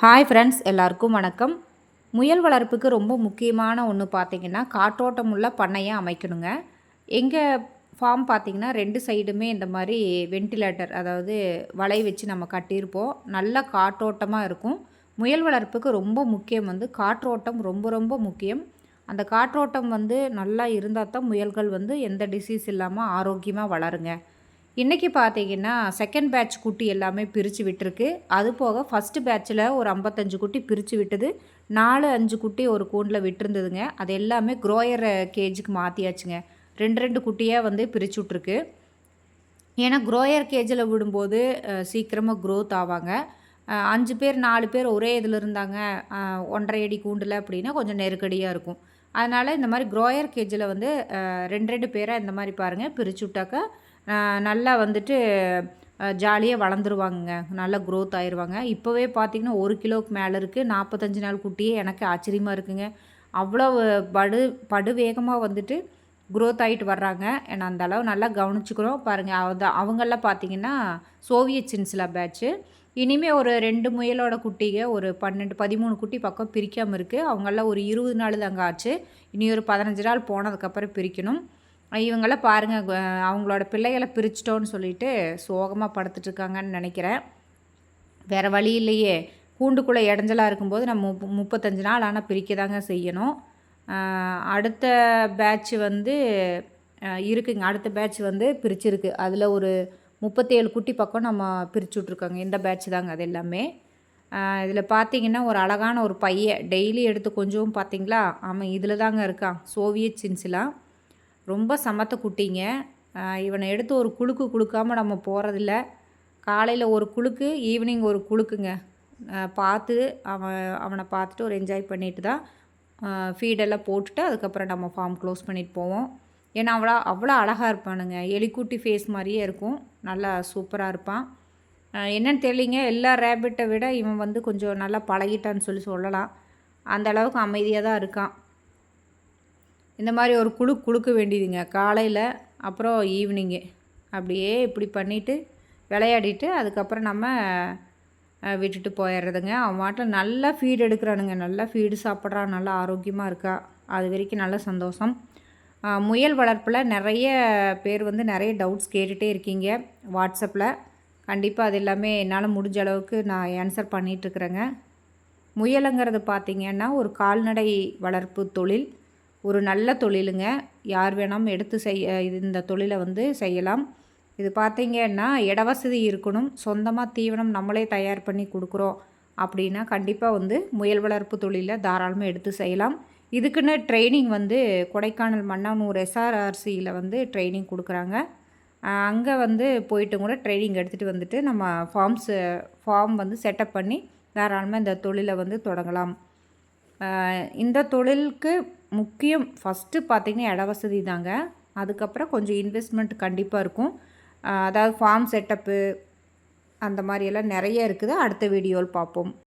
Hi friends எல்லாருக்கும் வணக்கம். முயல் வளர்ப்புக்கு ரொம்ப முக்கியமான ஒன்று பார்த்திங்கன்னா காற்றோட்டம் உள்ள பண்ணையை அமைக்கணுங்க. எங்கள் ஃபார்ம் பார்த்திங்கன்னா ரெண்டு சைடுமே இந்த மாதிரி வென்டிலேட்டர் அதாவது வலை வச்சு நம்ம கட்டியிருப்போம். நல்ல காற்றோட்டமாக இருக்கும். முயல் வளர்ப்புக்கு ரொம்ப முக்கியம் வந்து காற்றோட்டம் ரொம்ப ரொம்ப முக்கியம். அந்த காற்றோட்டம் வந்து நல்லா இருந்தால் தான் முயல்கள் வந்து எந்த டிசீஸ் இல்லாமல் ஆரோக்கியமாக வளருங்க. இன்றைக்கி பார்த்தீங்கன்னா செகண்ட் பேட்ச் குட்டி எல்லாமே பிரித்து விட்டுருக்கு. அது போக ஃபஸ்ட்டு பேட்சில் ஒரு ஐம்பத்தஞ்சு குட்டி பிரித்து விட்டது. நாலு அஞ்சு குட்டி ஒரு கூண்டில் விட்டுருந்ததுங்க. அது எல்லாமே க்ரோயர் கேஜுக்கு மாற்றியாச்சுங்க ரெண்டு ரெண்டு குட்டியாக வந்து பிரித்து விட்ருக்கு ஏன்னா க்ரோயர் கேஜில் விடும்போது சீக்கிரமாக க்ரோத் ஆவாங்க. அஞ்சு பேர் நாலு பேர் ஒரே இதில் இருந்தாங்க. ஒன்றரை அடி கூண்டில் அப்படின்னா கொஞ்சம் நெருக்கடியாக இருக்கும். அதனால் இந்த மாதிரி குரோயர் கேஜில் வந்து ரெண்டு ரெண்டு பேராக இந்த மாதிரி பாருங்கள் பிரித்து விட்டாக்கா நல்லா வந்துட்டு ஜாலியாக வளர்ந்துருவாங்க நல்லா க்ரோத் ஆயிடுவாங்க இப்போவே பார்த்திங்கன்னா ஒரு கிலோவுக்கு மேலே இருக்குது நாற்பத்தஞ்சு நாள் குட்டியே எனக்கு ஆச்சரியமாக இருக்குங்க. அவ்வளோ படு படு வேகமாக வந்துட்டு க்ரோத் ஆகிட்டு வர்றாங்க. ஏன்னா அந்த அளவு நல்லா கவனிச்சுக்கிறோம். பாருங்கள் அவ அவங்களாம் பார்த்தீங்கன்னா சோவியத் சின்சிலா பேட்ச்சு இனிமேல் ஒரு ரெண்டு முயலோட குட்டிங்க ஒரு பன்னெண்டு பதிமூணு குட்டி பக்கம் பிரிக்காமல் இருக்குது அவங்களாம் ஒரு இருபது நாள் தாங்க ஆச்சு. இனி ஒரு பதினஞ்சு நாள் போனதுக்கப்புறம் பிரிக்கணும். இவங்களாம் பாருங்கள் அவங்களோட பிள்ளைகளை பிரிச்சிட்டோன்னு சொல்லிட்டு சோகமாக படுத்துட்ருக்காங்கன்னு நினைக்கிறேன். வேறு வழி இல்லையே. கூண்டுக்குள்ளே இடைஞ்சலாக இருக்கும்போது நம்ம முப் முப்பத்தஞ்சு நாள் ஆனால் பிரிக்க தாங்க செய்யணும் அடுத்த பேட்ச் வந்து இருக்குங்க. அடுத்த பேட்ச் வந்து பிரிச்சிருக்கு. அதில் ஒரு முப்பத்தேழு குட்டி பக்கம் நம்ம பிரித்து விட்ருக்கோங்க இந்த பேட்ச் தாங்க அது எல்லாமே. இதில் பார்த்தீங்கன்னா ஒரு அழகான ஒரு பையன் டெய்லி எடுத்து கொஞ்சம் பார்த்தீங்களா ஆமாம் இதில் தாங்க இருக்கான். சோவியத் சின்சிலாம் ரொம்ப சமத்த குட்டிங்க. இவனை எடுத்து ஒரு குழுக்கு கொடுக்காமல் நம்ம போகிறதில்ல காலையில் ஒரு குழுக்கு ஈவினிங் ஒரு குழுக்குங்க. பார்த்து அவன் அவனை பார்த்துட்டு ஒரு என்ஜாய் பண்ணிட்டு தான் ஃபீடெல்லாம் போட்டுட்டு அதுக்கப்புறம் நம்ம ஃபார்ம் க்ளோஸ் பண்ணிட்டு போவோம். ஏன்னா அவ்வளோ அவ்வளோ அழகாக இருப்பானுங்க. எலிக்குட்டி ஃபேஸ் மாதிரியே இருக்கும். நல்லா சூப்பராக இருப்பான். என்னன்னு தெரியலிங்க. எல்லா ரேபிட்டை விட இவன் வந்து கொஞ்சம் நல்லா பழகிட்டான்னு சொல்லி சொல்லலாம். அந்த அளவுக்கு அமைதியாக தான் இருக்கான். இந்த மாதிரி ஒரு குழு குழுக்க வேண்டியதுங்க. காலையில் அப்புறம் ஈவினிங்கு அப்படியே இப்படி பண்ணிவிட்டு விளையாடிட்டு அதுக்கப்புறம் நம்ம விட்டுட்டு போயிடுறதுங்க. அவன் மாட்டில் நல்லா ஃபீடு எடுக்கிறானுங்க. நல்லா ஃபீடு சாப்பிட்றான் நல்லா ஆரோக்கியமாக இருக்கா. அது வரைக்கும் நல்ல சந்தோஷம். முயல் வளர்ப்பில் நிறைய பேர் வந்து நிறைய டவுட்ஸ் கேட்டுகிட்டே இருக்கீங்க. வாட்ஸ்அப்பில் கண்டிப்பாக அது எல்லாமே என்னால் முடிஞ்ச அளவுக்கு நான் ஆன்சர் பண்ணிகிட்ருக்குறேங்க முயலுங்கிறது பார்த்திங்கன்னா ஒரு கால்நடை வளர்ப்பு தொழில். ஒரு நல்ல தொழிலுங்க. யார் வேணாலும் எடுத்து செய்ய இந்த தொழிலை வந்து செய்யலாம். இது பார்த்திங்கன்னா இடவசதி இருக்கணும். சொந்தமாக தீவனம் நம்மளே தயார் பண்ணி கொடுக்குறோம். அப்படின்னா கண்டிப்பாக வந்து முயல் வளர்ப்பு தொழிலை தாராளமாக எடுத்து செய்யலாம். இதுக்குன்னு ட்ரைனிங் வந்து கொடைக்கானல் மன்னானூர் எஸ்ஆர்ஆர்சியில் வந்து ட்ரைனிங் கொடுக்குறாங்க. அங்கே வந்து போயிட்டு கூட ட்ரைனிங் எடுத்துகிட்டு வந்துட்டு நம்ம ஃபார்ம்ஸு ஃபார்ம் வந்து செட்டப் பண்ணி தாராளமாக இந்த தொழிலை வந்து தொடங்கலாம். இந்த தொழிலுக்கு முக்கியம் ஃபஸ்ட்டு பார்த்திங்கன்னா இட வசதி தாங்க. அதுக்கப்புறம் கொஞ்சம் இன்வெஸ்ட்மெண்ட் கண்டிப்பாக இருக்கும். அதாவது ஃபார்ம் செட்டப்பு அந்த மாதிரியெல்லாம் நிறைய இருக்குது. அடுத்த வீடியோவில் பார்ப்போம்.